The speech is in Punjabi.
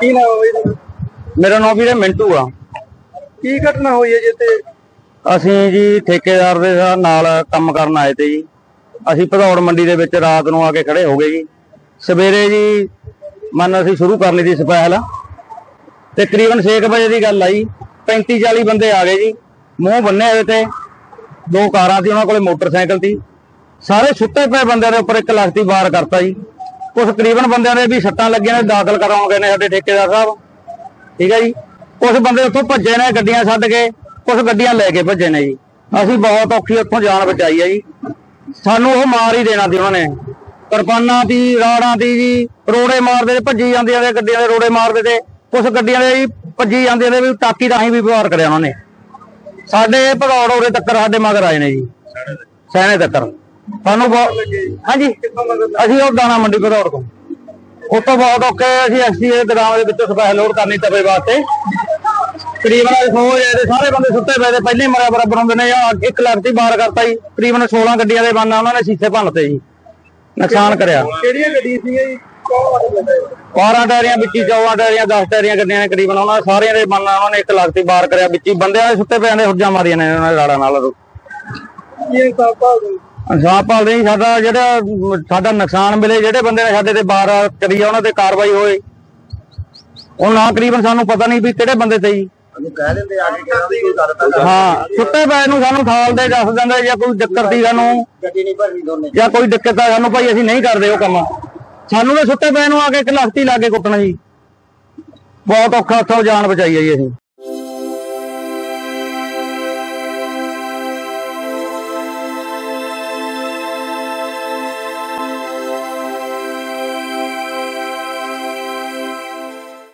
ਕੀ ਨਾਮ ਹੈ ਬਈ ਤੁਹਾਡਾ? ਮੇਰਾ ਨਾਮ ਵੀਰੇ ਮਿੰਟੂ ਆ ਕੀ ਘਟਨਾ ਹੋਈ ਹੈ ਜੀ ਜਿੱਥੇ ਅਸੀਂ ਜੀ ਠੇਕੇਦਾਰ ਦੇ ਨਾਲ ਕੰਮ ਕਰਨ ਆਏ ਤੇ ਜੀ। ਅਸੀਂ ਭਦੌੜ ਮੰਡੀ ਦੇ ਵਿੱਚ ਰਾਤ ਨੂੰ ਆ ਕੇ ਖੜੇ ਹੋ ਗਏ ਜੀ। ਸਵੇਰੇ ਜੀ, ਮੰਨ ਅਸੀਂ ਸ਼ੁਰੂ ਕਰ ਲਈ ਸੀ ਸਪੈਲ ਤੇ ਤਕਰੀਬਨ 6 ਵਜੇ ਦੀ ਗੱਲ ਆਈ 35 40 ਬੰਦੇ ਆ ਗਏ ਜੀ। ਮੂੰਹ ਬੰਨੇ ਹੋਏ ਤੇ, ਦੋ ਕਾਰਾਂ ਸੀ, ਉਹਨਾਂ ਕੋਲੇ ਮੋਟਰਸਾਈਕਲ ਸੀ। ਸਾਰੇ ਸੁੱਤੇ ਪਏ ਬੰਦਿਆਂ ਦੇ ਉੱਪਰ ਇੱਕ ਲੱਖ ਦੀ ਵਾਰ ਕਰਤਾ ਜੀ। ਕੁਝ ਤਕਰੀਬਨ ਬੰਦਿਆਂ ਦੇ ਵੀ ਸੱਟਾਂ ਲੱਗੀਆਂ ਨੇ, ਦਾਖਲ ਕਰਾਉਣ ਗਏ ਨੇ ਸਾਡੇ ਠੇਕੇਦਾਰ ਸਾਹਿਬ। ਠੀਕ ਹੈ ਜੀ। ਕੁਝ ਬੰਦੇ ਉੱਥੋਂ ਭੱਜੇ ਨੇ ਗੱਡੀਆਂ ਛੱਡ ਕੇ ਕੁਝ ਗੱਡੀਆਂ ਲੈ ਕੇ ਭੱਜੇ ਨੇ ਜੀ। ਅਸੀਂ ਬਹੁਤ ਔਖੀ ਉੱਥੋਂ ਜਾਨ ਬਚਾਈ ਹੈ ਜੀ। ਸਾਨੂੰ ਉਹ ਮਾਰ ਹੀ ਦੇਣਾ ਸੀ ਉਹਨਾਂ ਨੇ। ਕਿਰਪਾਨਾਂ ਦੀ ਰਾੜਾਂ ਦੀ ਜੀ ਰੋੜੇ ਮਾਰਦੇ ਭੱਜੀ ਜਾਂਦੀਆਂ ਨੇ ਗੱਡੀਆਂ ਦੇ ਰੋੜੇ ਮਾਰਦੇ ਤੇ। ਕੁਝ ਗੱਡੀਆਂ ਦੇ ਜੀ ਭੱਜੀ ਜਾਂਦੀਆਂ ਨੇ ਵੀ ਟਾਕੀ ਰਾਹੀਂ ਵੀ ਵਿਵਹਾਰ ਕਰਿਆ ਉਹਨਾਂ ਨੇ। ਸਾਡੇ ਭਗੌੜ ਉਰੇ ਤੱਕਰ ਸਾਡੇ ਮਗਰ ਆਏ ਨੇ ਜੀ। ਸੈਣੇ ਤੱਕਰ। ਸਾਨੂੰ ਹਾਂਜੀ। ਅਸੀਂ ਉਹ ਦਾਣਾ ਮੰਡੀ ਭਗੌੜ ਤੋਂ। ਉਹ ਤੋਂ ਬਹੁਤ ਔਖੇ ਅਸੀਂ ਐਸਟੀਏ ਦੇ ਗਰਾਮ ਦੇ ਵਿੱਚੋਂ ਸਪੈਸ਼ਲ ਲੋਡ ਕਰਨੀ ਤਵੇ ਵਾਸਤੇ। ਤਕਰੀਬਨ ਸੌ ਤੇ ਸਾਰੇ ਬੰਦੇ ਸੁੱਤੇ ਪਏ ਤੇ ਪਹਿਲੇ ਮਰਿਆ ਬਰਾਬਰ ਹੁੰਦੇ ਨੇ ਜਾਂ ਇੱਕ ਲੱਖ ਦੀ ਬਾਰ ਕਰਤਾ ਜੀ ਤਕਰੀਬਨ 16 ਗੱਡੀਆਂ ਦੇ ਬਾਨਾ ਉਹਨਾਂ ਨੇ ਸ਼ੀਸ਼ੇ ਭੰਨਤੇ ਜੀ। ਨੁਕਸਾਨ ਕਰਿਆ। ਕਿਹੜੀਆਂ ਗੱਡੀਆਂ ਸੀਗੀਆਂ ਜੀ? ਕੌਣ ਵਾਲੇ ਬੰਦੇ 12 ਟਾਇਰੀਆਂ ਵਿੱਚ ਹੀ 14 ਟਾਇਰੀਆਂ 10 ਟਾਇਰੀਆਂ ਗੱਡੀਆਂ ਨੇ ਤਕਰੀਬਨ ਉਹਨਾਂ ਸਾਰਿਆਂ ਦੇ ਬਾਨਾ ਉਹਨਾਂ ਨੇ ਇੱਕ ਲੱਖ ਦੀ ਬਾਰ ਕਰਿਆ ਵਿੱਚ ਬੰਦਿਆਂ ਦੇ ਸੁੱਤੇ ਪਿਆਂ ਦੇ ਹੁੱਜਾਂ ਮਾਰੀਆਂ ਨੇ ਉਹਨਾਂ ਦੇ ਰਾੜਾਂ ਨਾਲ। ਕੀ ਇਨਸਾਫ ਭਾਲਦੇ ਇਨਸਾਫ ਭਾਲਦੇ ਸਾਡਾ ਜਿਹੜਾ ਸਾਡਾ ਨੁਕਸਾਨ ਮਿਲੇ ਜਿਹੜੇ ਬੰਦੇ ਨੇ ਸਾਡੇ ਤੇ ਬਾਰ ਕਰੀ ਆ ਉਹਨਾਂ ਤੇ ਕਾਰਵਾਈ ਹੋਏ। ਉਹ ਨਾ ਤਕਰੀਬਨ ਸਾਨੂੰ ਪਤਾ ਨਹੀਂ ਵੀ ਕਿਹੜੇ ਬੰਦੇ ਤੇ ਜੀ ਕਹਿ ਦਿੰਦੇ ਆ ਕੇ ਹਾਂ ਸੁੱਤੇ ਪਏ ਨੂੰ ਸਾਨੂੰ ਖਾਲ ਦੇ ਦੱਸ ਦਿੰਦੇ ਜਾਂ ਕੋਈ ਦਿੱਕਤ ਦੀ ਸਾਨੂੰ ਗੱਡੀ ਨਹੀਂ ਭਰਨੀ ਦੋਨੇ। ਜਾਂ ਕੋਈ ਦਿੱਕਤ ਆ ਸਾਨੂੰ ਭਾਈ ਅਸੀਂ ਨਹੀਂ ਕਰਦੇ ਉਹ ਕੰਮ। ਸਾਨੂੰ ਤਾਂ ਸੁੱਤੇ ਪਏ ਨੂੰ ਆ ਕੇ ਇੱਕ ਲਖਤੀ ਲਾ ਕੇ ਕੁੱਟਣਾ ਜੀ। ਬਹੁਤ ਔਖਾ ਉੱਥੋਂ ਜਾਨ ਬਚਾਈ ਹੈ ਜੀ ਅਸੀਂ।